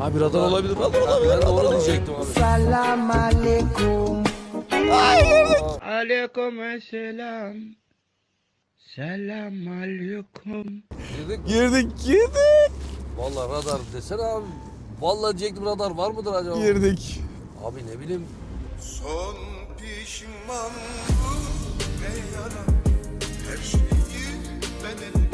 Abi radar olabilir, radar olabilir. Ben de onu diyecektim abi. Salam alaikum. Aleyküm selam. Selam aleyküm. Girdik. Girdik, girdik, Vallahi radar desene abi. Vallahi diyecektim radar var mıdır acaba? girdik. Abi ne bileyim. Son pişmanlığım ne yana Her şeyi ben elimde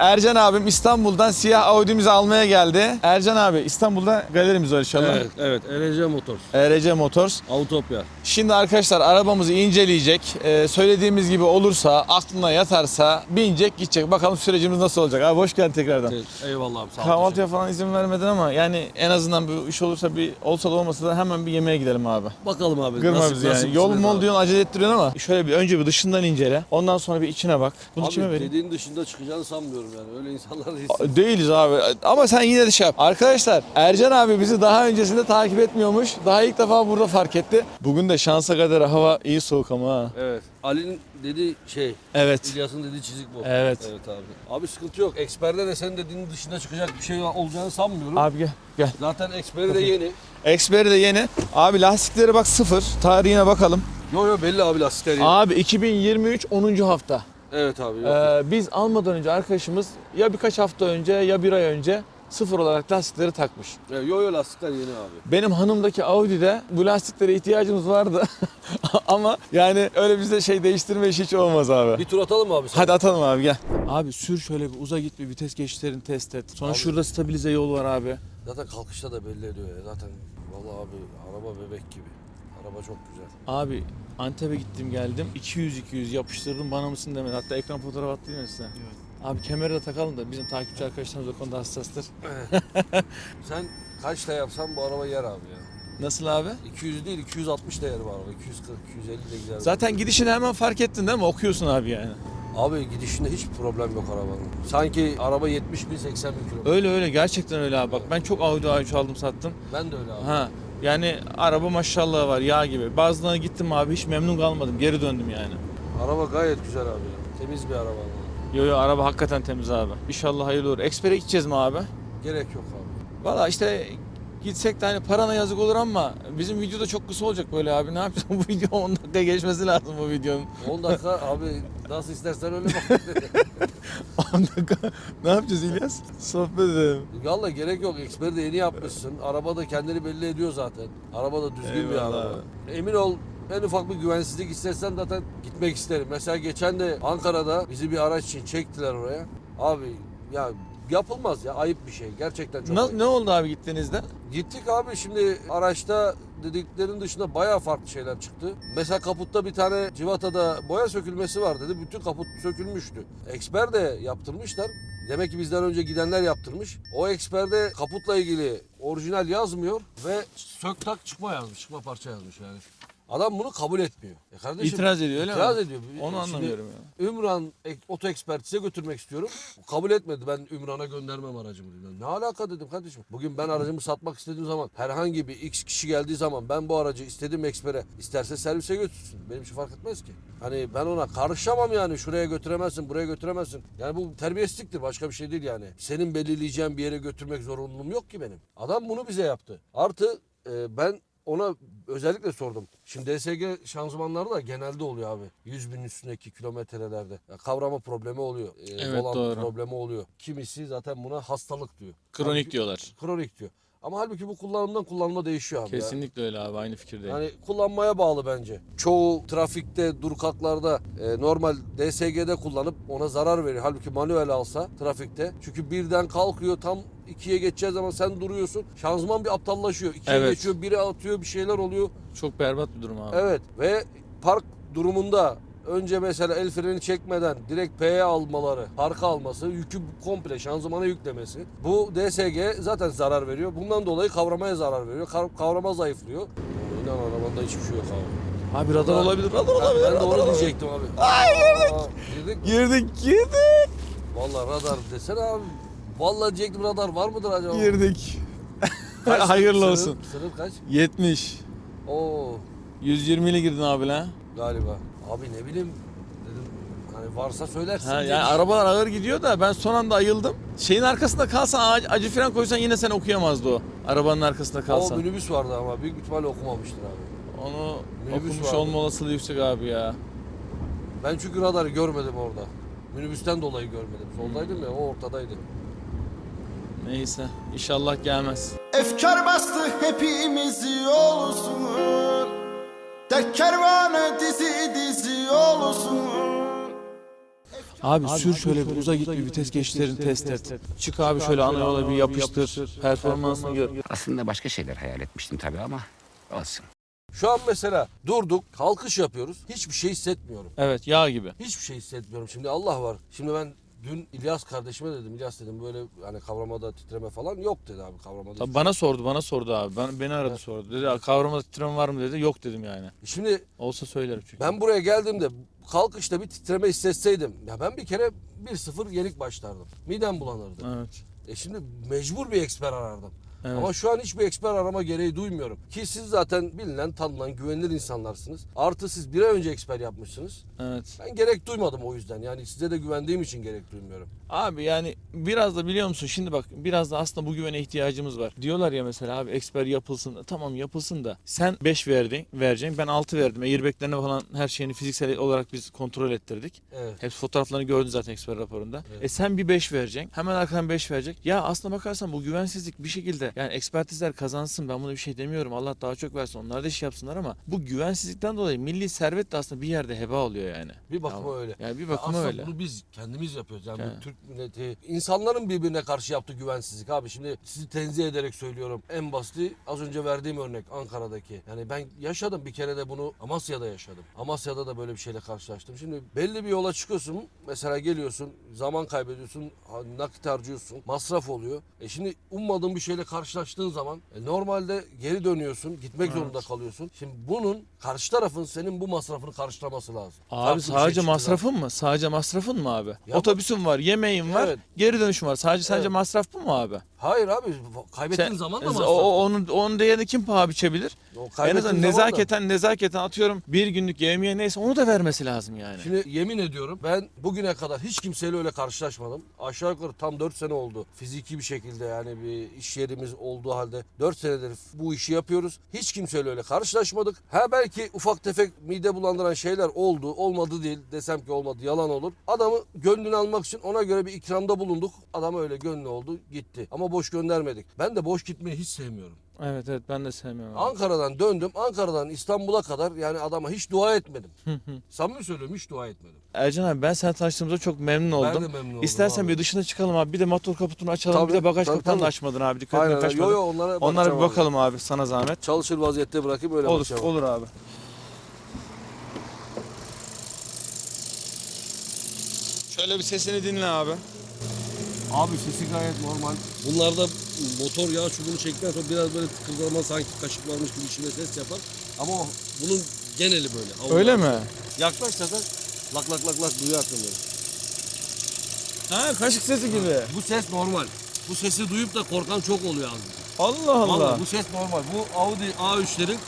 Ercan abim İstanbul'dan siyah Audi'mizi almaya geldi. Ercan abi İstanbul'da galerimiz var inşallah. Evet, evet. ERC Motors. ERC Motors. Autopya. Şimdi arkadaşlar arabamızı inceleyecek. Ee, söylediğimiz gibi olursa, aklına yatarsa binecek gidecek. Bakalım sürecimiz nasıl olacak. Abi hoş geldin tekrardan. Eyvallah abi. Sağ ol. Kahvaltıya falan izin vermedin ama yani en azından bu iş olursa bir olsa da olmasa da hemen bir yemeğe gidelim abi. Bakalım abi. Kırma bizi yani. Yol kısmet mol abi. diyorsun acele ettiriyorsun ama şöyle bir önce bir dışından incele. Ondan sonra bir içine bak. Bunu Abi vereyim? dediğin dışında çıkacağını sanmıyorum yani. Öyle insanlar değilsin. Değiliz abi ama sen yine de şey yap. Arkadaşlar Ercan abi bizi daha öncesinde takip etmiyormuş. Daha ilk defa burada fark etti. Bugün de şansa kadar hava iyi soğuk ama ha. Evet. Ali'nin dediği şey. Evet. İlyas'ın dediği çizik bu. Evet. Evet abi. Abi sıkıntı yok. Eksper'de de senin dediğinin dışında çıkacak bir şey olacağını sanmıyorum. Abi gel gel. Zaten Eksper'i de yeni. Xperi de yeni. Abi lastikleri bak sıfır. Tarihine bakalım. Yo yo belli abi lastikler yeni. Abi 2023 10. hafta. Evet abi. Yok. Ee, biz almadan önce arkadaşımız ya birkaç hafta önce ya bir ay önce sıfır olarak lastikleri takmış. Yo yo lastikler yeni abi. Benim hanımdaki Audi'de bu lastiklere ihtiyacımız vardı. Ama yani öyle bizde şey değiştirme işi hiç olmaz abi. Bir tur atalım mı abi? sen? Hadi atalım abi gel. Abi sür şöyle bir uza git bir vites geçişlerini test et. Sonra Abi- şurada stabilize yol var abi. Zaten kalkışta da belli ediyor ya. Zaten vallahi abi araba bebek gibi. Araba çok güzel. Abi Antep'e gittim geldim. 200-200 yapıştırdım bana mısın demedi. Hatta ekran fotoğrafı attım size. Abi kemeri de takalım da bizim takipçi arkadaşlarımız o konuda hassastır. Sen kaçta yapsan bu araba yer abi ya. Nasıl abi? 200 değil 260 da yer bu araba. 240 250 de gider. Zaten gidişini hemen fark ettin değil mi? Okuyorsun abi yani. Abi gidişinde hiç problem yok arabanın. Sanki araba 70 bin 80 bin kilometre. Öyle öyle gerçekten öyle abi. Bak ben çok Audi A3 aldım sattım. Ben de öyle abi. Ha yani araba maşallah var yağ gibi. Bazılarına gittim abi hiç memnun kalmadım. Geri döndüm yani. Araba gayet güzel abi. ya. Temiz bir araba. Yo yo araba hakikaten temiz abi. İnşallah hayırlı olur. Expert'e gideceğiz mi abi? Gerek yok abi. Valla işte gitsek de hani parana yazık olur ama bizim video da çok kısa olacak böyle abi. Ne yapacağım bu video 10 dakika geçmesi lazım bu videonun. 10 dakika abi nasıl istersen öyle bak. 10 dakika ne yapacağız İlyas? Sohbet edelim. Valla gerek yok. Expert'i de yeni yapmışsın. Araba da kendini belli ediyor zaten. Araba da düzgün bir Eyvallah araba. Emin ol en ufak bir güvensizlik istesen zaten gitmek isterim. Mesela geçen de Ankara'da bizi bir araç için çektiler oraya. Abi ya yapılmaz ya ayıp bir şey. Gerçekten çok Ne, ayıp. ne oldu abi gittiğinizde? Gittik abi şimdi araçta dediklerin dışında bayağı farklı şeyler çıktı. Mesela kaputta bir tane civatada boya sökülmesi var dedi. Bütün kaput sökülmüştü. Eksper de yaptırmışlar. Demek ki bizden önce gidenler yaptırmış. O eksperde kaputla ilgili orijinal yazmıyor ve sök tak çıkma yazmış. Çıkma parça yazmış yani. Adam bunu kabul etmiyor. E kardeşim, İtiraz ediyor öyle itiraz mi? ediyor. Onu Şimdi anlamıyorum ya. Ümran oto ekspertize götürmek istiyorum. Kabul etmedi. Ben Ümran'a göndermem aracımı dedi. Ne alaka dedim kardeşim. Bugün ben aracımı satmak istediğim zaman herhangi bir X kişi geldiği zaman ben bu aracı istediğim ekspere isterse servise götürsün. Benim için fark etmez ki. Hani ben ona karışamam yani şuraya götüremezsin buraya götüremezsin. Yani bu terbiyesizliktir başka bir şey değil yani. Senin belirleyeceğin bir yere götürmek zorunluluğum yok ki benim. Adam bunu bize yaptı. Artı e, ben ona özellikle sordum. Şimdi DSG şanzımanları da genelde oluyor abi. 100 bin üstündeki kilometrelerde. Ya kavrama problemi oluyor. Ee, Evet, volant doğru. problemi oluyor. Kimisi zaten buna hastalık diyor. Kronik Halbuki- diyorlar. Kronik diyor. Ama halbuki bu kullanımdan kullanıma değişiyor abi. ya. Kesinlikle öyle abi aynı fikirdeyim. Yani kullanmaya bağlı bence. Çoğu trafikte, durkaklarda e, normal DSG'de kullanıp ona zarar veriyor. Halbuki manuel alsa trafikte. Çünkü birden kalkıyor tam ikiye geçeceği zaman sen duruyorsun. Şanzıman bir aptallaşıyor. İkiye Evet. geçiyor, biri atıyor, bir şeyler oluyor. Çok berbat bir durum abi. Evet ve park durumunda önce mesela el freni çekmeden direkt P'ye almaları, parka alması, yükü komple şanzımana yüklemesi. Bu DSG zaten zarar veriyor. Bundan dolayı kavramaya zarar veriyor. Kav- Kavrama zayıflıyor. İnan arabanda hiçbir şey yok abi. Abi radar Ben- olabilir, radar olabilir. ben de radar onu olabilir. diyecektim abi. Ay girdik. Girdik. Girdik, girdik. Vallahi radar desene abi. Vallahi diyecektim radar var mıdır acaba? Girdik. Kaç Hayırlı sınır- olsun. Sınır kaç? 70. Oo. 120 ile girdin abi lan. galiba. Abi ne bileyim dedim hani varsa söylersin. Ha, diye yani düşündüm. arabalar ağır gidiyor da ben son anda ayıldım. Şeyin arkasında kalsan acı, acı fren koysan yine sen okuyamazdı o. Arabanın arkasında O kalsan. minibüs vardı ama büyük ihtimalle okumamıştır abi. Onu Minibüs okumuş vardı. olma olasılığı yüksek abi ya. Ben çünkü radarı görmedim orada. Minibüsten dolayı görmedim. Soldaydım ya o ortadaydı. Neyse inşallah gelmez. Efkar bastı hepimizi olsun Dert kervanı dizi dizi olsun Abi, sür şöyle bir uza git bir vites geçişlerini test et. Çık abi şöyle ana yola bir yapıştır. Performansını gör. Aslında başka şeyler hayal etmiştim tabii ama olsun. Şu an mesela durduk, kalkış yapıyoruz. Hiçbir şey hissetmiyorum. Evet yağ gibi. Hiçbir şey hissetmiyorum. Şimdi Allah var. Şimdi ben dün İlyas kardeşime dedim. İlyas dedim böyle hani kavramada titreme falan yok dedi abi kavramada. Tabii bana sordu bana sordu abi. Ben, beni aradı sordu. Dedi kavramada titreme var mı dedi. Yok dedim yani. Şimdi Olsa söylerim çünkü. ben buraya geldiğimde kalkışta bir titreme hissetseydim. Ya ben bir kere 1-0 yenik başlardım. Midem bulanırdı. Evet. E şimdi mecbur bir eksper arardım. Evet. Ama şu an hiçbir eksper arama gereği duymuyorum. Ki siz zaten bilinen, tanınan, güvenilir insanlarsınız. Artı siz bir ay önce eksper yapmışsınız. Evet. Ben gerek duymadım o yüzden. Yani size de güvendiğim için gerek duymuyorum. Abi yani biraz da biliyor musun şimdi bak biraz da aslında bu güvene ihtiyacımız var. Diyorlar ya mesela abi eksper yapılsın. Tamam yapılsın da sen 5 verdin vereceksin ben 6 verdim. Airbag'lerine falan her şeyini fiziksel olarak biz kontrol ettirdik. Evet. Hepsi fotoğraflarını gördün zaten eksper raporunda. Evet. E sen bir 5 vereceksin. Hemen arkadan 5 verecek. Ya aslına bakarsan bu güvensizlik bir şekilde yani ekspertizler kazansın ben buna bir şey demiyorum. Allah daha çok versin. Onlar da iş yapsınlar ama bu güvensizlikten dolayı milli servet de aslında bir yerde heba oluyor yani. Bir bakıma Ya- öyle. Yani bir Ya bakıma aslında öyle. bunu biz kendimiz yapıyoruz. Yani Yani. Türk milleti insanların birbirine karşı yaptığı güvensizlik abi. Şimdi sizi tenzih ederek söylüyorum. En basiti az önce verdiğim örnek Ankara'daki. Yani ben yaşadım bir kere de bunu Amasya'da yaşadım. Amasya'da da böyle bir şeyle karşılaştım. Şimdi belli bir yola çıkıyorsun. Mesela geliyorsun, zaman kaybediyorsun, nakit harcıyorsun, masraf oluyor. E şimdi ummadığın bir şeyle karşılaştığın zaman e normalde geri dönüyorsun, gitmek zorunda kalıyorsun. Şimdi bunun karşı tarafın senin bu masrafını karşılaması lazım. Abi Farklı şey sadece çıktığı masrafın mı? Sadece masrafın mı abi? Ya- Otobüsün var, yemeğin var, Evet. geri dönüşün var. Sadece sadece masraf bu mu abi? Hayır abi kaybettiğin Sen- zaman da masraf. o- onun onun değerini kim paha biçebilir? O En azından da- nezaketen nezaketen atıyorum bir günlük yemeğe neyse onu da vermesi lazım yani. Şimdi yemin ediyorum ben bugüne kadar hiç kimseyle öyle karşılaşmadım. Aşağı yukarı tam 4 sene oldu. Fiziki bir şekilde yani bir iş yerimiz olduğu halde 4 senedir bu işi yapıyoruz. Hiç kimseyle öyle karşılaşmadık. Ha belki ufak tefek mide bulandıran şeyler oldu. Olmadı değil. Desem ki olmadı yalan olur. Adamı gönlünü almak için ona göre bir ikramda bulunduk. Adam öyle gönlü oldu gitti. Ama boş göndermedik. Ben de boş gitmeyi hiç sevmiyorum. Evet evet ben de sevmiyorum. abi. Ankara'dan döndüm. Ankara'dan İstanbul'a kadar yani adama hiç dua etmedim. Samimi söylüyorum hiç dua etmedim. Ercan abi ben sen tanıştığımıza çok memnun Ben oldum. de memnun oldum İstersen abi. bir dışına çıkalım abi. Bir de motor kaputunu açalım. Tabii, bir de bagaj tabii, kaputunu da açmadın abi. Dikkat Aynen. kaçmadın. Yo yo onlara Onlara bir abi. bakalım abi sana zahmet. Çalışır vaziyette bırakayım öyle Olur bakacağım. olur abi. Şöyle bir sesini dinle abi. Abi sesi gayet normal. Bunlarda motor yağ çubuğunu çektikten sonra biraz böyle tıkırdama sanki kaşık varmış gibi içinde ses yapar. Ama o- bunun geneli böyle. Öyle mi? Yaklaş zaten lak lak lak lak duyarsın böyle. Ha kaşık sesi gibi. Bu ses normal. Bu sesi duyup da korkan çok oluyor abi. Allah Allah. Vallahi bu ses normal. Bu Audi A3'lerin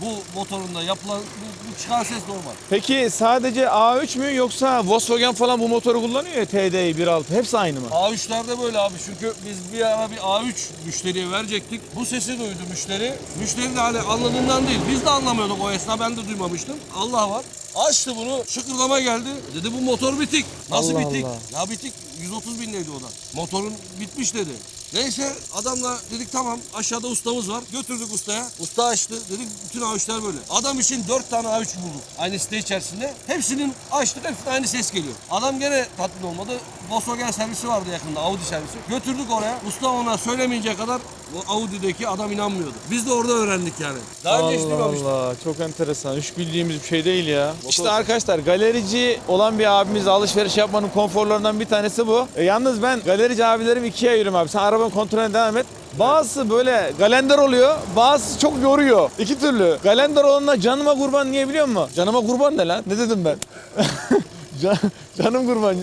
bu motorunda yapılan bu, bu çıkan ses normal. Peki sadece A3 mü yoksa Volkswagen falan bu motoru kullanıyor ya TDI 1.6 hepsi aynı mı? A3'lerde böyle abi çünkü biz bir ara bir A3 müşteriye verecektik. Bu sesi duydu müşteri. Müşteri de hani anladığından değil. Biz de anlamıyorduk o esnada ben de duymamıştım. Allah var. Açtı bunu şıkırdama geldi. Dedi bu motor bitik. Nasıl Allah bitik? Allah. Ya bitik 130 binleydi o da. Motorun bitmiş dedi. Neyse adamla dedik tamam aşağıda ustamız var. Götürdük ustaya. Usta açtı. Dedik bütün A3'ler böyle. Adam için 4 tane A3 bulduk. Aynı site içerisinde. Hepsinin açtık hepsinin aynı ses geliyor. Adam gene tatmin olmadı. Volkswagen servisi vardı yakında Audi servisi. Götürdük oraya. Usta ona söylemeyecek kadar o Audi'deki adam inanmıyordu. Biz de orada öğrendik yani. Daha önce hiç Allah duymamıştık. Allah çok enteresan. Hiç bildiğimiz bir şey değil ya. İşte arkadaşlar galerici olan bir abimiz alışveriş yapmanın konforlarından bir tanesi bu. E, yalnız ben galerici abilerim ikiye ayırıyorum abi. Sen arabanın kontrolüne devam et. Bazısı böyle galender oluyor, bazısı çok yoruyor. İki türlü. Galender olanlar canıma kurban niye biliyor musun? Canıma kurban ne lan? Ne dedim ben? Can, canım kurban.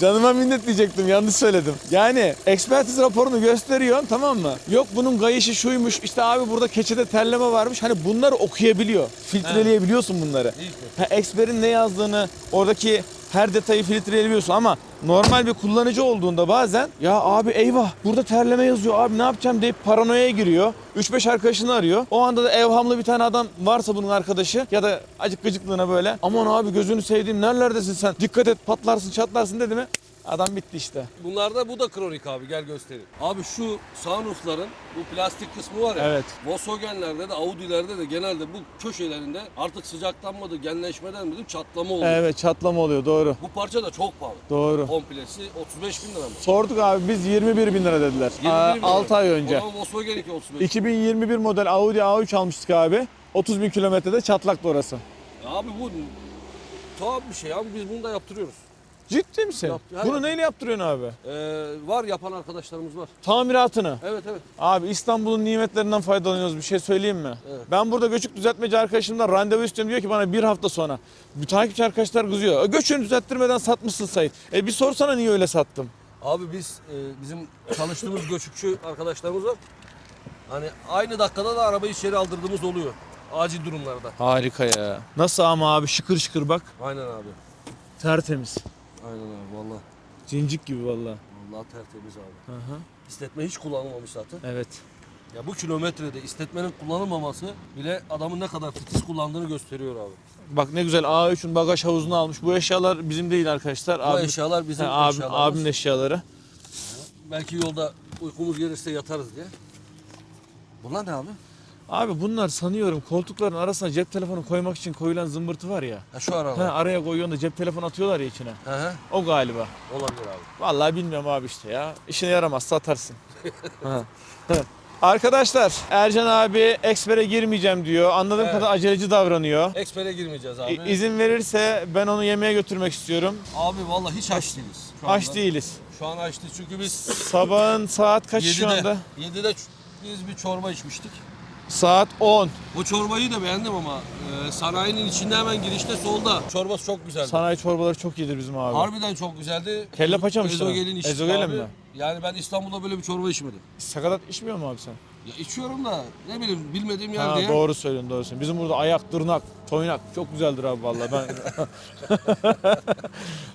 Canıma minnet diyecektim. Yanlış söyledim. Yani ekspertiz raporunu gösteriyorsun tamam mı? Yok bunun gayışı şuymuş. İşte abi burada keçede terleme varmış. Hani bunları okuyabiliyor. Filtreleyebiliyorsun bunları. Ha, eksperin ne yazdığını, oradaki her detayı filtreleyebiliyorsun ama normal bir kullanıcı olduğunda bazen ya abi eyvah burada terleme yazıyor abi ne yapacağım deyip paranoya giriyor. 3-5 arkadaşını arıyor. O anda da evhamlı bir tane adam varsa bunun arkadaşı ya da acık gıcıklığına böyle aman abi gözünü sevdiğim nerelerdesin sen dikkat et patlarsın çatlarsın dedi mi adam bitti işte. Bunlarda bu da kronik abi gel göstereyim. Abi şu sunroofların bu plastik kısmı var ya. Evet. Volkswagen'lerde de Audi'lerde de genelde bu köşelerinde artık sıcaktan mıdır, genleşmeden midir çatlama oluyor. Evet çatlama oluyor doğru Bu parça da çok pahalı. doğru. Komplesi 35 bin lira mı? Sorduk abi biz 21 bin lira dediler. 21 bin lira. 6 ay önce. O zaman Volkswagen 2 35. 2021 model Audi A3 almıştık abi. 30 bin kilometrede çatlaktı orası. Ya Abi bu tuhaf bir şey abi biz bunu da yaptırıyoruz. Ciddi misin? Yap- ya Bunu neyle yaptırıyorsun abi? Ee, var yapan arkadaşlarımız var. Tamiratını. Evet evet. Abi İstanbul'un nimetlerinden faydalanıyoruz. Bir şey söyleyeyim mi? Evet. Ben burada göçük düzeltmeci arkadaşımdan randevu istiyorum. Diyor ki bana bir hafta sonra. Bir takipçi arkadaşlar kızıyor. E, göçünü düzelttirmeden satmışsın Sait. E bir sorsana niye öyle sattım? Abi biz e, bizim çalıştığımız göçükçü arkadaşlarımız var. Hani aynı dakikada da arabayı içeri aldırdığımız oluyor. Acil durumlarda. Harika ya. Nasıl ama abi şıkır şıkır bak. Aynen abi. Tertemiz. Aynen abi valla. Cincik gibi valla. Vallahi tertemiz abi. Hı hı. İstetme hiç kullanılmamış zaten. Evet. Ya bu kilometrede istetmenin kullanılmaması bile adamın ne kadar titiz kullandığını gösteriyor abi. Bak ne güzel A3'ün bagaj havuzunu almış. Bu eşyalar bizim değil arkadaşlar. Bu Abim- eşyalar bizim He, abim, eşyalarımız. abimin eşyaları. Belki yolda uykumuz gelirse yatarız diye. Bunlar ne abi? Abi bunlar sanıyorum koltukların arasına cep telefonu koymak için koyulan zımbırtı var ya. Ha şu araba. He, araya koyuyorsun da cep telefonu atıyorlar ya içine. Hı hı. O galiba. Olabilir abi. Vallahi bilmiyorum abi işte ya. İşine yaramaz satarsın. Ha. Evet. Arkadaşlar Ercan abi ekspere girmeyeceğim diyor. Anladığım Evet. kadar aceleci davranıyor. Eksper'e girmeyeceğiz abi. İ- İzin verirse ben onu yemeğe götürmek istiyorum. Abi vallahi hiç aç değiliz. Şu anda. Aç değiliz. Şu an aç değiliz çünkü biz Sabahın saat kaç şu 7'de, anda? 7'de ç- biz bir çorba içmiştik. Saat 10. O çorbayı da beğendim ama e, sanayinin içinde hemen girişte solda. Çorbası çok güzeldi. Sanayi çorbaları çok iyidir bizim abi. Harbiden çok güzeldi. Kelle paça mı işte? Ezogelin içtik Ezogelin abi. mi? Yani ben İstanbul'da böyle bir çorba içmedim. Sakatat içmiyor mu abi sen? Ya içiyorum da ne bileyim bilmediğim Ha, yerde ya. doğru söylüyorsun doğru söylüyorsun. Bizim burada ayak, tırnak, toynak çok güzeldir abi vallahi ben.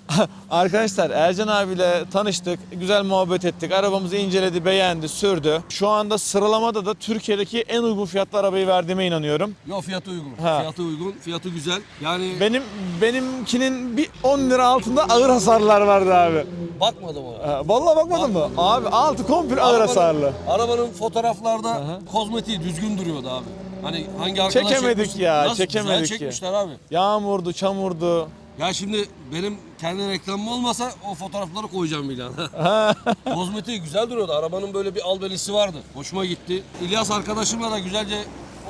Arkadaşlar Ercan abiyle tanıştık, güzel muhabbet ettik. Arabamızı inceledi, beğendi, sürdü. Şu anda sıralamada da Türkiye'deki en uygun fiyatlı arabayı verdiğime inanıyorum. Yo fiyatı uygun. Ha. Fiyatı uygun, fiyatı güzel. Yani Benim benimkinin bir 10 lira altında ağır hasarlar vardı abi. bakmadım ona. Ha, Vallahi bakmadın mı? Abi altı komple ağır Arabanın- hasarlı. Arabanın fotoğraflarda kozmetiği düzgün duruyordu abi. Hani hangi arkadaş Çekemedik çekmiş- ya, Nasıl çekemedik güzel ya. çekmişler abi. Yağmurdu, çamurdu. Ya şimdi benim kendi reklamım olmasa o fotoğrafları koyacağım ilan. Kozmetiği güzel duruyordu. Arabanın böyle bir albenisi vardı. Hoşuma gitti. İlyas arkadaşımla da güzelce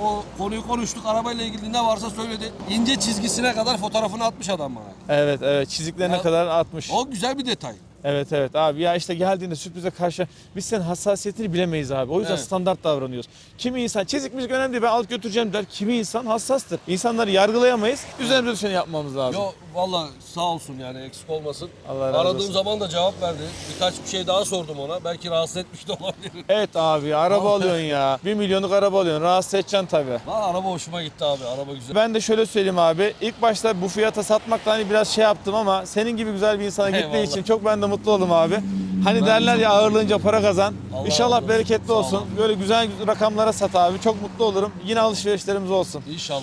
o konuyu konuştuk. Arabayla ilgili ne varsa söyledi. İnce çizgisine kadar fotoğrafını atmış adam bana. Evet evet çiziklerine Ya- kadar atmış. O güzel bir detay. Evet evet abi ya işte geldiğinde sürprize karşı biz senin hassasiyetini bilemeyiz abi. O yüzden Evet. standart davranıyoruz. Kimi insan çizik müzik önemli değil ben alıp götüreceğim der. Kimi insan hassastır. İnsanları yargılayamayız. Üzerimize düşeni yapmamız lazım. Yo valla sağ olsun yani eksik olmasın. Allah razı Aradığım olsun. zaman da cevap verdi. Birkaç bir şey daha sordum ona. Belki rahatsız etmiş de olabilir. Evet abi araba alıyorsun ya. Bir milyonluk araba alıyorsun. Rahatsız edeceksin tabii. Lan araba hoşuma gitti abi. Araba güzel. Ben de şöyle söyleyeyim abi. İlk başta bu fiyata satmakla hani biraz şey yaptım ama senin gibi güzel bir insana gittiği Eyvallah. için çok ben de mutlu oldum abi. Hani derler ya ağırlığınca para kazan. Allah İnşallah razı olsun. bereketli Sağ ol olsun. abi. Böyle güzel rakamlara sat abi. Çok mutlu olurum. Yine alışverişlerimiz olsun. İnşallah.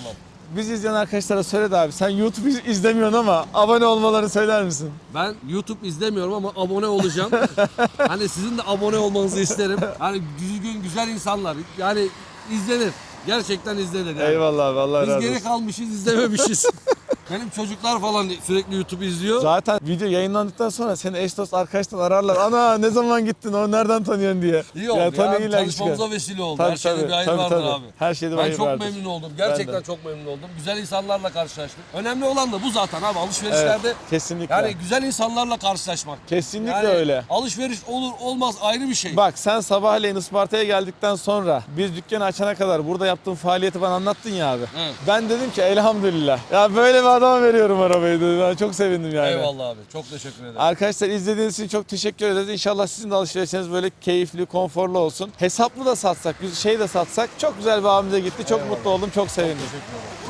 Biz izleyen arkadaşlara söyle de abi. Sen YouTube iz- izlemiyorsun ama abone olmalarını söyler misin? Ben YouTube izlemiyorum ama abone olacağım. hani sizin de abone olmanızı isterim. Hani düzgün güzel insanlar. Yani izlenir. Gerçekten izlenir. Yani. Eyvallah abi Allah Biz razı geri olsun. kalmışız izlememişiz. Benim çocuklar falan sürekli YouTube izliyor. Zaten video yayınlandıktan sonra seni eş dost arkadaştan ararlar. Ana ne zaman gittin o nereden tanıyorsun diye. İyi oldu ya. illa Tanışmamıza çıkar. vesile oldu. Tabii, Her şeyde tabii, bir hayır tabii, vardır tabii. abi. Her şeyde bir ben hayır çok vardır. memnun oldum. Ben Gerçekten çok memnun oldum. Güzel insanlarla karşılaştık. Önemli olan da bu zaten abi alışverişlerde. Evet, kesinlikle. Yani güzel insanlarla karşılaşmak. Kesinlikle Yani öyle. Alışveriş olur olmaz ayrı bir şey. Bak sen sabahleyin Isparta'ya geldikten sonra biz dükkanı açana kadar burada yaptığın faaliyeti bana anlattın ya abi. Evet. Ben dedim ki elhamdülillah. Ya böyle bir adama veriyorum arabayı dedi. Ben çok sevindim yani. Eyvallah abi. Çok teşekkür ederim. Arkadaşlar izlediğiniz için çok teşekkür ederiz. İnşallah sizin de alışverişiniz böyle keyifli, konforlu olsun. Hesaplı da satsak, şey de satsak çok güzel bir abimize gitti. Çok mutlu oldum, çok sevindim.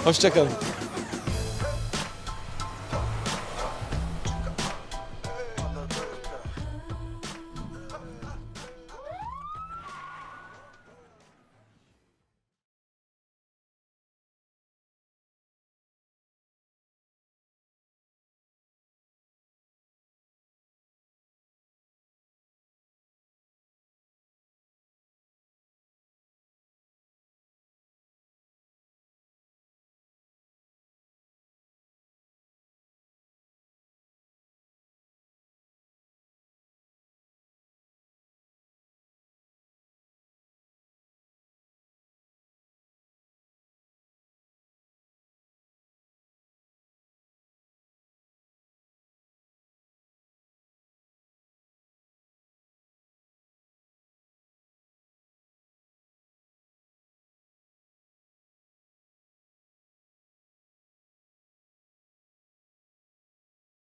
Hoşçakalın.